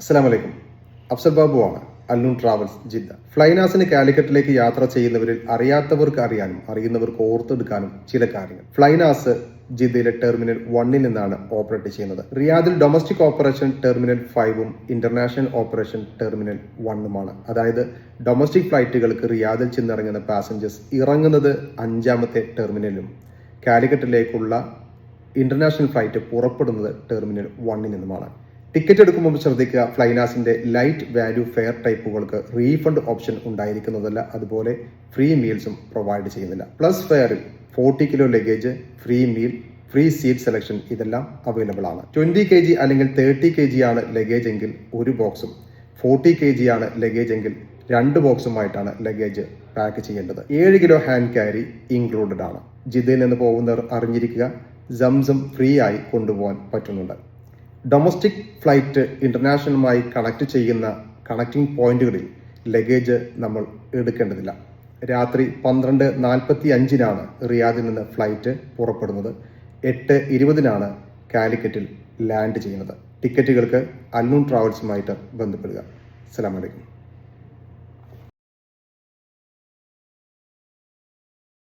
അസ്സാം വലൈക്കും അഫ്സൽ ആണ്. അല്ലൂൺ ട്രാവൽസ് ജിദ്ദ ഫ്ലൈനാസിന് കാലിക്കറ്റിലേക്ക് യാത്ര ചെയ്യുന്നവരിൽ അറിയാത്തവർക്ക് അറിയാനും അറിയുന്നവർക്ക് ഓർത്തെടുക്കാനും ചില കാര്യങ്ങൾ. ഫ്ലൈനാസ് ജിദ്ദയിലെ ടെർമിനൽ വണ്ണിൽ നിന്നാണ് ഓപ്പറേറ്റ് ചെയ്യുന്നത്. റിയാദിൽ ഡൊമസ്റ്റിക് ഓപ്പറേഷൻ ടെർമിനൽ ഫൈവും ഇന്റർനാഷണൽ ഓപ്പറേഷൻ ടെർമിനൽ വണ്ണുമാണ്. അതായത് ഡൊമസ്റ്റിക് ഫ്ലൈറ്റുകൾക്ക് റിയാദിൽ ചെന്നിറങ്ങുന്ന പാസഞ്ചേഴ്സ് ഇറങ്ങുന്നത് അഞ്ചാമത്തെ ടെർമിനലും കാലിക്കറ്റിലേക്കുള്ള ഇന്റർനാഷണൽ ഫ്ലൈറ്റ് പുറപ്പെടുന്നത് ടെർമിനൽ വണ്ണിൽ നിന്നുമാണ്. ടിക്കറ്റ് എടുക്കുമ്പോൾ ശ്രദ്ധിക്കുക ഫ്ലൈനാസിന്റെ ലൈറ്റ് വാല്യൂ ഫെയർ ടൈപ്പുകൾക്ക് റീഫണ്ട് ഓപ്ഷൻ ഉണ്ടായിരിക്കുന്നതല്ല. അതുപോലെ ഫ്രീ മീൽസും പ്രൊവൈഡ് ചെയ്യുന്നില്ല. Plus ഫെയറിൽ forty kilo luggage free meal free seat selection ഇതെല്ലാം അവൈലബിൾ ആണ്. ട്വന്റി കെ ജി അല്ലെങ്കിൽ തേർട്ടി കെ ജി ആണ് ലഗേജ് എങ്കിൽ ഒരു ബോക്സും ഫോർട്ടി കെ ജി ആണ് ലഗേജ് എങ്കിൽ രണ്ട് ബോക്സുമായിട്ടാണ് ലഗേജ് പാക്ക് ചെയ്യേണ്ടത്. ഏഴ് കിലോ ഹാൻഡ് ക്യാരി ഇൻക്ലൂഡഡ് ആണ്. ജിദ്ദയിൽ നിന്ന് പോകുന്നവർ അറിഞ്ഞിരിക്കുക സംസം ഫ്രീ ആയി കൊണ്ടുപോകാൻ പറ്റുന്നുണ്ട്. ഡൊമസ്റ്റിക് ഫ്ലൈറ്റ് ഇന്റർനാഷണലുമായി കണക്ട് ചെയ്യുന്ന കണക്റ്റിംഗ് പോയിന്റുകളിൽ ലഗേജ് നമ്മൾ എടുക്കേണ്ടതില്ല. രാത്രി പന്ത്രണ്ട് നാൽപ്പത്തി അഞ്ചിനാണ് റിയാദിൽ നിന്ന് ഫ്ലൈറ്റ് പുറപ്പെടുന്നത്. എട്ട് ഇരുപതിനാണ് കാലിക്കറ്റിൽ ലാൻഡ് ചെയ്യുന്നത്. ടിക്കറ്റുകൾക്ക് അന്നൂൺ ട്രാവൽസുമായിട്ട് ബന്ധപ്പെടുക. അസ്സലാമലൈക്കും